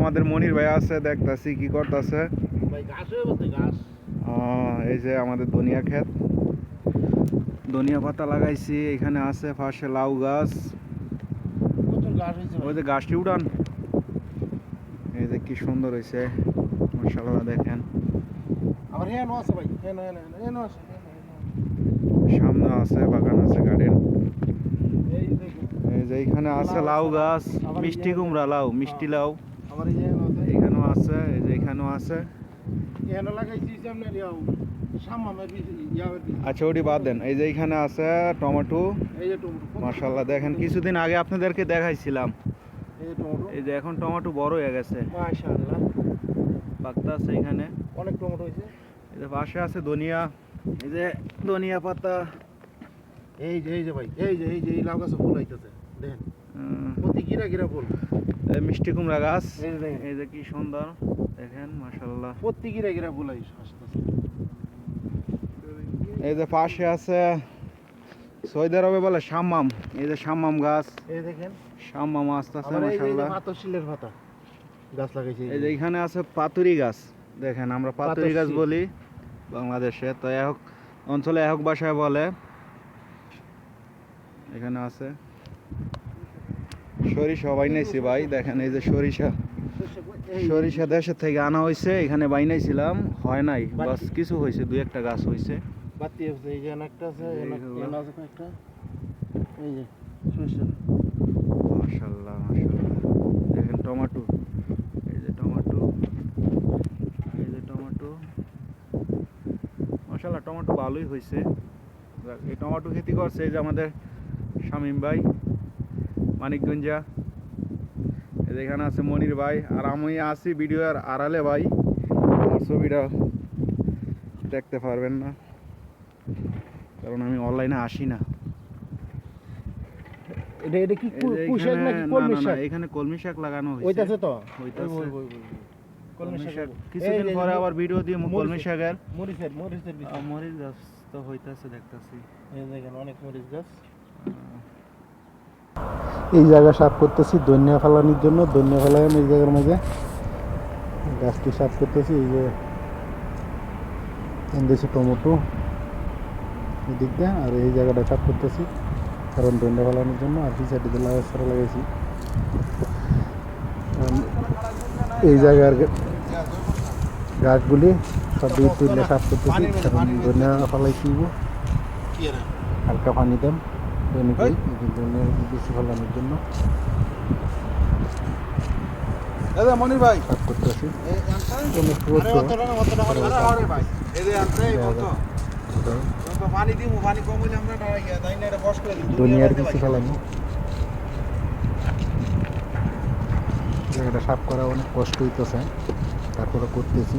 আমাদের মনির ভাই আছে দেখতাছি কি করতেছে। এই যে আমাদের ধনিয়া ক্ষেত। ধনিয়া পাতা লাগাইছি এখানে আছে পাশে লাউ গাছ। ওই যে গাছটি উড়ান। এই যে কি সুন্দর হয়েছে মাশাআল্লাহ দেখেন। সামনে আছে বাগান আছে গার্ডেন এই যে এখানে আছে লাউ গাছ মিষ্টি কুমড়া লাউ মিষ্টি লাউ। আবার এই এখানেও আছে এই যে এখানেও আছে। হেন লাগাইছি আপনার আচ্ছা ওটি বাদ দেন। এই যে এখানে আছে টমেটো। এই যে টমেটো মাশাআল্লাহ দেখেন কিছুদিন আগে আপনাদেরকে দেখাইছিলাম। এই যে টমেটো। এই যে এখন টমেটো বড় হয়ে গেছে। পাকতা আছে এখানে। অনেক টমেটো হয়েছে। এই যে পাশে আছে ধনিয়া। এই যে ধনিয়া পাতা। এই যে এই যে ভাই এই যে এই যে এই লাউ গাছে ফুল হইতেছে। দেখেন। প্রতি গিরা গিরা ফুল। মিষ্টি কুমড়া গাছ। এই যে কি সুন্দর। দেখেন মাশাআল্লাহ। প্রতি গিরা গিরা ফুল এই যে পাশে আছে সৌদি আরবে বলে শাম্মাম এই যে শাম্মাম গাছ। এই দেখেন। শাম্মাম আস্তে আস্তে যে মাশাআল্লাহ। পাতা গাছ লাগাইছে এই যে এখানে আছে পাতুরি গাছ। দেখেন আমরা পাতুরি গাছ বলি বাংলাদেশে। তো এক অঞ্চলে এক ভাষায় বলে। এখানে আছে। সরিষা বাইনাইছি ভাই দেখেন এই যে সরিষা। সরিষা দেশের থেকে আনা হয়েছে এখানে বাইনাইছিলাম হয় নাই বাস কিছু হয়েছে দুই একটা গাছ হয়েছে বাতি আছে এই যে একটা আছে। এখানে এই যে সরষে। মাশাল্লাহ মাশাল্লাহ। দেখেন টমেটো এই যে টমেটো এই যে টমেটো। মাশাল্লাহ টমেটো ভালোই হয়েছে এই টমেটো খেতি করছে এই যে আমাদের শামীম ভাই। মানিকগঞ্জা। এখানে আছে মনির ভাই। আর আমি আছি ভিডিও আর আড়ালে ভাই। আমার ছবিটা দেখতে পারবেন না। কারণ আমি অনলাইনে আসি না। এটা এটা কি নাকি কলমি শাক? এখানে কলমি শাক লাগানো হয়েছে। ওইটাছে তো। কলমি শাক। কিছুদিন পরে আবার ভিডিও দিয়ে কলমি শাকের। মরিচের মরিচের মরিচ গাছ তো হইতাছে দেখতাছি। এই দেখেন অনেক মরিচ গাছ। এই জায়গা সাফ করতেছি, ধনিয়া ফালানির জন্য, ধনিয়া ফালাই আমি এই জায়গার মাঝে গাছটি সাফ করতেছি, এই যে এনেছি টমেটো এদিক দিয়ে, আর এই জায়গাটা সাফ করতেছি, কারণ ধনিয়া ফালানোর জন্য আর কি লাগাই, সারা লাগাইছি। এই জায়গার গাছগুলি সব দিয়ে সাফ করতেছি, কারণ ধনিয়া ফালাইছি। হালকা পানি দেন। বেশি ফালানোর জন্য। দাদা ভাই। করতেছি। দুনিয়ার কিছু ফেলানি জায়গাটা সাফ করা অনেক কষ্ট হইতেছে। তারপরে করতেছি।